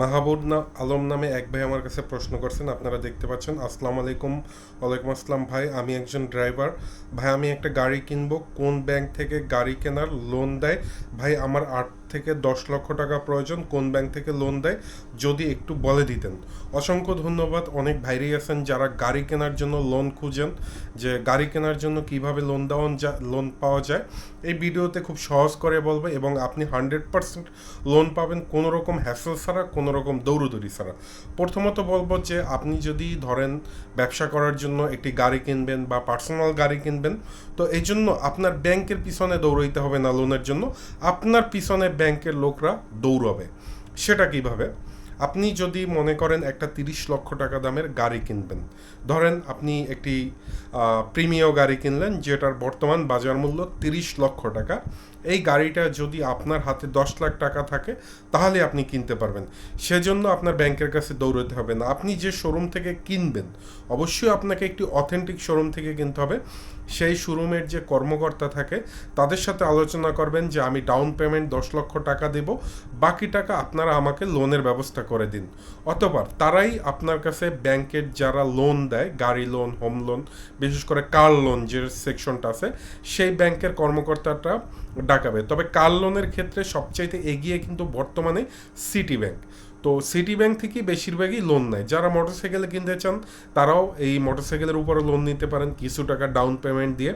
মাহাবুর না, আলম নামে এক ভাই আমার কাছে প্রশ্ন করছেন, আপনারা দেখতে পাচ্ছেন। আসসালামু আলাইকুম। ওয়ালাইকুম আসসালাম ভাই, আমি একজন ড্রাইভার। ভাই, আমি একটা গাড়ি কিনবো। কোন ব্যাংক থেকে গাড়ি কেনার লোন দেয়? ভাই, আমার আট থেকে দশ লক্ষ টাকা প্রয়োজন, কোন ব্যাংক থেকে লোন দেয়, যদি একটু বলে দিতেন। অসংখ্য ধন্যবাদ। অনেক ভাইরাই আছেন যারা গাড়ি কেনার জন্য লোন খুঁজেন, যে গাড়ি কেনার জন্য কীভাবে লোন দেওয়া যা লোন পাওয়া যায়। এই ভিডিওতে খুব সহজ করে বলবে, এবং আপনি হান্ড্রেড পার্সেন্ট লোন পাবেন কোনো রকম হ্যাসেল ছাড়া কোনো রকম দৌড়দৌড়ি ছাড়া। প্রথমত বলব যে আপনি যদি ধরেন ব্যবসা করার জন্য একটি গাড়ি কিনবেন বা পার্সোনাল গাড়ি কিনবেন, তো এই জন্য আপনার ব্যাংকের পিছনে দৌড়াইতে হবে না লোনের জন্য। আপনার পিছনে ব্যাংকের লোকরা দৌড়াবে। সেটা কীভাবে? আপনি যদি মনে করেন একটা তিরিশ লক্ষ টাকা দামের গাড়ি কিনবেন, ধরেন আপনি একটি প্রিমিয় গাড়ি কিনলেন, যেটার বর্তমান বাজার মূল্য তিরিশ লক্ষ টাকা, এই গাড়িটা যদি আপনার হাতে দশ লাখ টাকা থাকে, তাহলে আপনি কিনতে পারবেন। সেজন্য আপনার ব্যাংকের কাছে দৌড়তে হবে না। আপনি যে শোরুম থেকে কিনবেন, অবশ্যই আপনাকে একটি অথেন্টিক শোরুম থেকে কিনতে হবে। সেই শোরুমের যে কর্মকর্তা থাকে, তাদের সাথে আলোচনা করবেন যে, আমি ডাউন পেমেন্ট দশ লক্ষ টাকা দেব, বাকি টাকা আপনারা আমাকে লোনের ব্যবস্থা করে দিন। অথবা তারাই আপনার কাছে ব্যাংকের যারা লোন দেয়, গাড়ি লোন হোম লোন বিশেষ করে কার লোন যে সেকশনটা আছে, সেই ব্যাংকের কর্মকর্তাটা ডাকাবে। তবে কার লোনের ক্ষেত্রে সবচাইতে এগিয়ে কিন্তু বর্তমানে সিটি ব্যাংক তো সিটি ব্যাংক থেকেই বেশিরভাগই লোন নেয়। যারা মোটরসাইকেল কিনতে চান, তারাও এই মোটরসাইকেলের উপরে লোন নিতে পারেন। কিছু টাকা ডাউন পেমেন্ট দিয়ে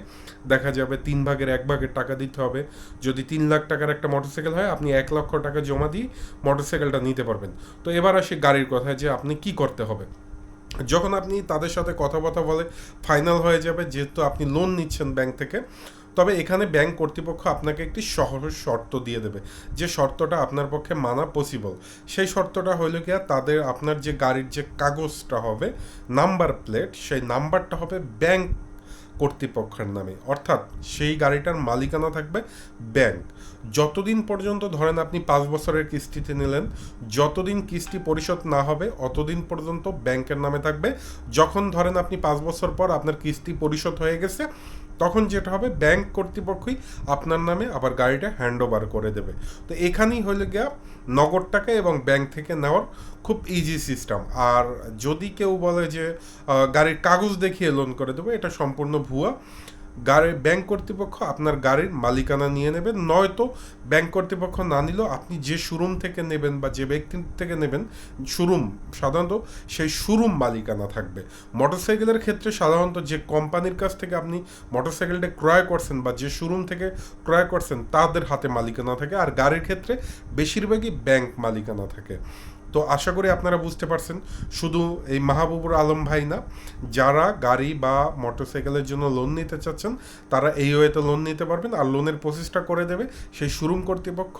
দেখা যাবে তিন ভাগের এক ভাগের টাকা দিতে হবে। যদি তিন লাখ টাকার একটা মোটরসাইকেল হয়, আপনি এক লক্ষ টাকা জমা দিয়ে মোটরসাইকেলটা নিতে পারবেন। তো এবার আসে গাড়ির কথা যে আপনি কি করতে হবে। যখন আপনি তাদের সাথে কথাবার্তা বলে ফাইনাল হয়ে যাবে, যেহেতু আপনি লোন নিচ্ছেন ব্যাংক থেকে তবে এখানে ব্যাংক কর্তৃপক্ষ আপনাকে একটি সহজ শর্ত দিয়ে দেবে। যে শর্তটা আপনার পক্ষে মানা পসিবল সেই শর্তটা হইল গিয়া তাদের আপনার যে গাড়ির যে কাগজটা হবে নাম্বার প্লেট সেই নাম্বারটা হবে ব্যাংক কর্তৃপক্ষের নামে। অর্থাৎ সেই গাড়িটার মালিকানা থাকবে ব্যাংক। যতদিন পর্যন্ত ধরেন আপনি পাঁচ বছরের কিস্তিতে নিলেন, যতদিন কিস্তি পরিশোধ না হবে, অতদিন পর্যন্ত ব্যাংকের নামে থাকবে। যখন ধরেন আপনি পাঁচ বছর পর আপনার কিস্তি পরিশোধ হয়ে গেছে তখন যেটা হবে ব্যাংক কর্তৃপক্ষই আপনার নামে আবার গাড়িটা হ্যান্ড ওভার করে দেবে। তো এখানেই হলে গিয়া নগদ টাকা এবং ব্যাংক থেকে নেওয়ার খুব ইজি সিস্টেম আর যদি কেউ বলে যে গাড়ির কাগজ দেখিয়ে লোন করে দেবো, এটা সম্পূর্ণ ভুয়া। গাড়ির ব্যাংক কর্তৃপক্ষ আপনার গাড়ির মালিকানা নিয়ে নেবেন। নয়তো ব্যাংক কর্তৃপক্ষ না নিলেও আপনি যে শোরুম থেকে নেবেন বা যে ব্যক্তি থেকে নেবেন শোরুম সাধারণত সেই শোরুম মালিকানা থাকবে। মোটরসাইকেলের ক্ষেত্রে সাধারণত যে কোম্পানির কাছ থেকে আপনি মোটরসাইকেলটা ক্রয় করছেন বা যে শোরুম থেকে ক্রয় করছেন, তাদের হাতে মালিকানা থাকে। আর গাড়ির ক্ষেত্রে বেশিরভাগই ব্যাংক মালিকানা থাকে। তো আশা করি আপনারা বুঝতে পারছেন, শুধু এই মাহবুবুর আলম ভাই না, যারা গাড়ি বা মোটরসাইকেলের জন্য লোন নিতে চাচ্ছেন, তারা এই ওয়েতে লোন নিতে পারবেন আর লোনের প্রসেসটা করে দেবে সেই শোরুম কর্তৃপক্ষ।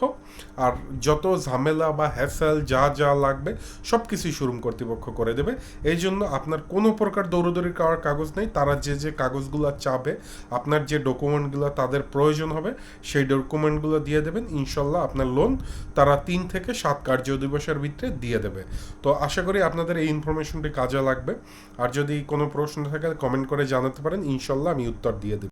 আর যত ঝামেলা বা হ্যাসেল যা যা লাগবে সব কিছুই শোরুম কর্তৃপক্ষ করে দেবে। এই জন্য আপনার কোনো প্রকার দৌড়দৌড়ি করার কাগজ নেই, তারা যে যে কাগজগুলো চাবে, আপনার যে ডকুমেন্টগুলো তাদের প্রয়োজন হবে, সেই ডকুমেন্টগুলো দিয়ে দেবেন। ইনশাল্লাহ আপনার লোন তারা তিন থেকে সাত কার্য দিবসের ভিতরে দিয়ে দেবে। তো আশা করি আপনাদের এই ইনফরমেশনটি কাজে লাগবে। আর যদি কোনো প্রশ্ন থাকে কমেন্ট করে জানাতে পারেন। ইনশাল্লাহ আমি উত্তর দিয়ে দেব।